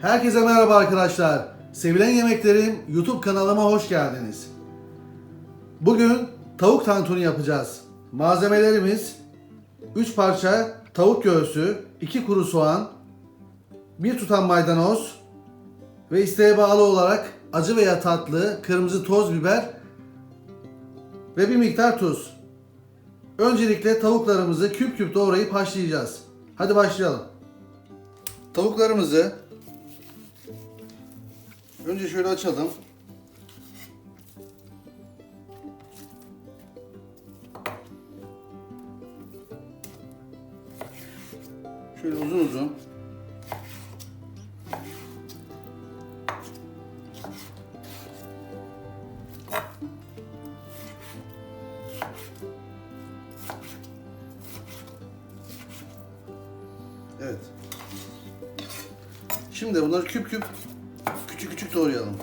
Herkese merhaba arkadaşlar. Sevilen Yemeklerim YouTube kanalıma hoş geldiniz. Bugün tavuk tantuni yapacağız. Malzemelerimiz 3 parça tavuk göğsü, 2 kuru soğan, 1 tutam maydanoz ve isteğe bağlı olarak acı veya tatlı, kırmızı toz biber ve bir miktar tuz. Öncelikle tavuklarımızı küp küp doğrayıp haşlayacağız. Hadi başlayalım. Tavuklarımızı önce şöyle açalım. Şöyle uzun uzun. Evet. Şimdi bunları küp küp küçük küçük doğrayalım.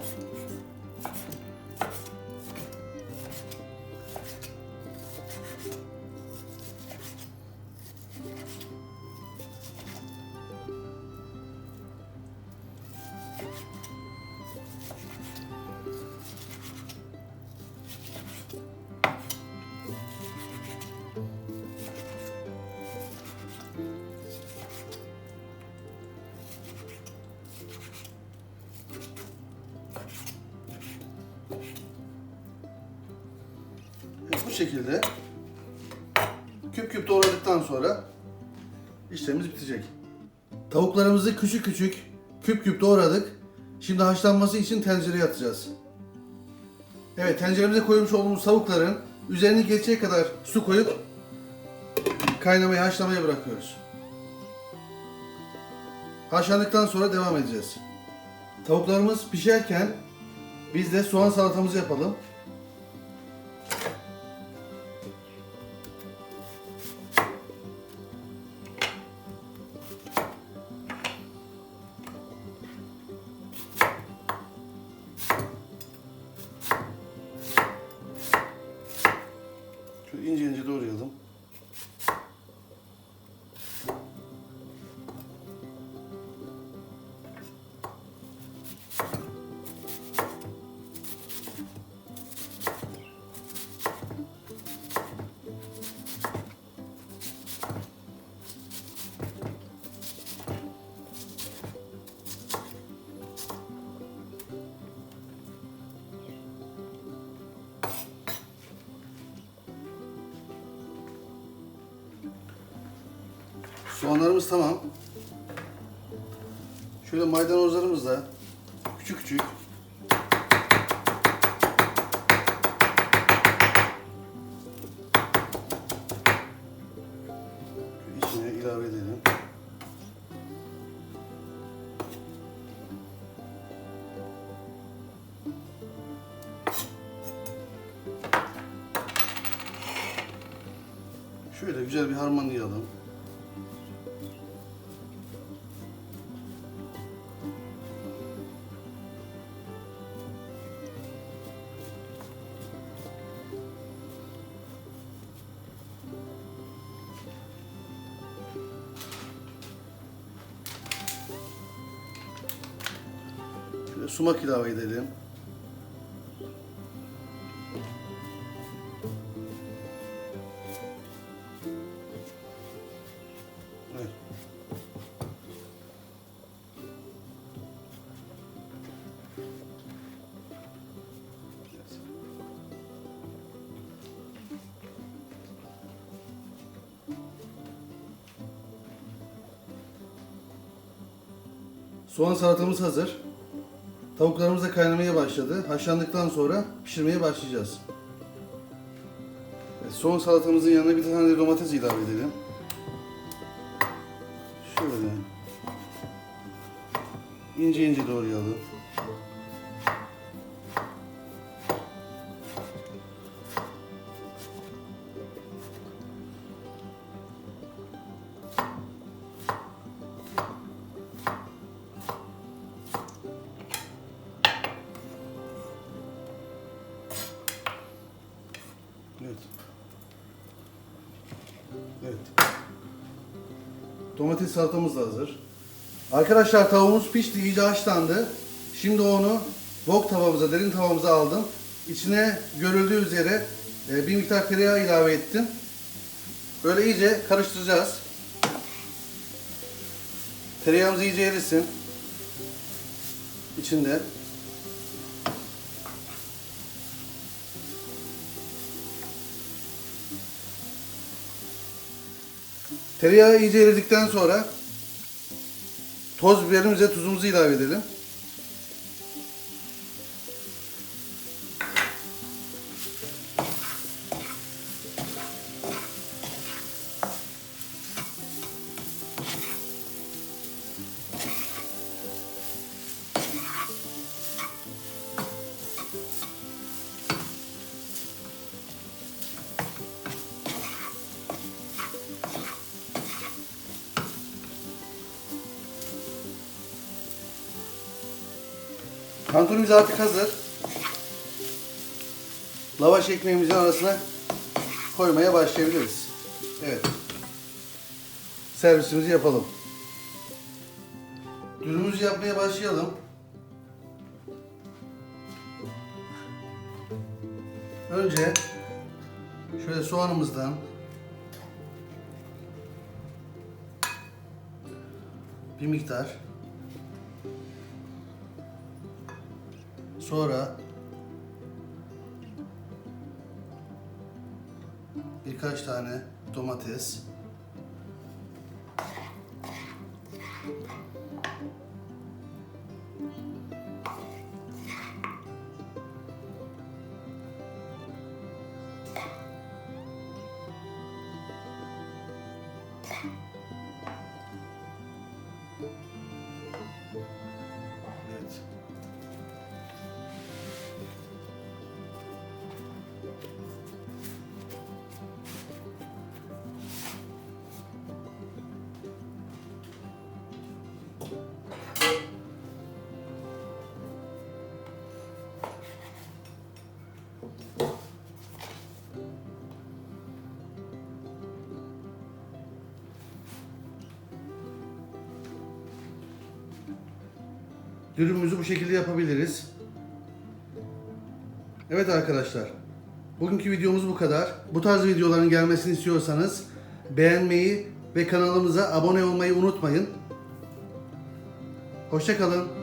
Şekilde küp küp doğradıktan sonra işlemimiz bitecek. Tavuklarımızı küçük küçük küp küp doğradık. Şimdi haşlanması için tencereye atacağız. Evet tenceremize koymuş olduğumuz tavukların üzerini geçecek kadar su koyup kaynamaya haşlamaya bırakıyoruz. Haşlandıktan sonra devam edeceğiz. Tavuklarımız pişerken biz de soğan salatamızı yapalım. İnce ince doğrayalım. Soğanlarımız tamam. Şöyle maydanozlarımız da küçük küçük. İçine ilave edelim. Şöyle güzel bir harmanlayalım. Sumak ilave edelim. Soğan salatamız hazır. Tavuklarımız da kaynamaya başladı. Haşlandıktan sonra pişirmeye başlayacağız. Soğan salatamızın yanına bir tane de domates ilave edelim. Şöyle. İnce ince doğrayalım. Evet. Evet. Domates salatamız da hazır. Arkadaşlar tavuğumuz pişti, iyice haşlandı. Şimdi onu wok tavamıza, derin tavamıza aldım. İçine görüldüğü üzere e, bir miktar tereyağı ilave ettim. Böyle iyice karıştıracağız. Tereyağımız iyice erisin. İçinde. Tereyağı iyice eridikten sonra toz biberimize tuzumuzu ilave edelim. Tantunimiz artık hazır. Lavaş ekmeğimizin arasına koymaya başlayabiliriz. Evet. Servisimizi yapalım. Dürümümüzü yapmaya başlayalım. Önce şöyle soğanımızdan bir miktar Sonra birkaç tane domates. Dürümümüzü bu şekilde yapabiliriz. Evet arkadaşlar. Bugünkü videomuz bu kadar. Bu tarz videoların gelmesini istiyorsanız beğenmeyi ve kanalımıza abone olmayı unutmayın. Hoşçakalın.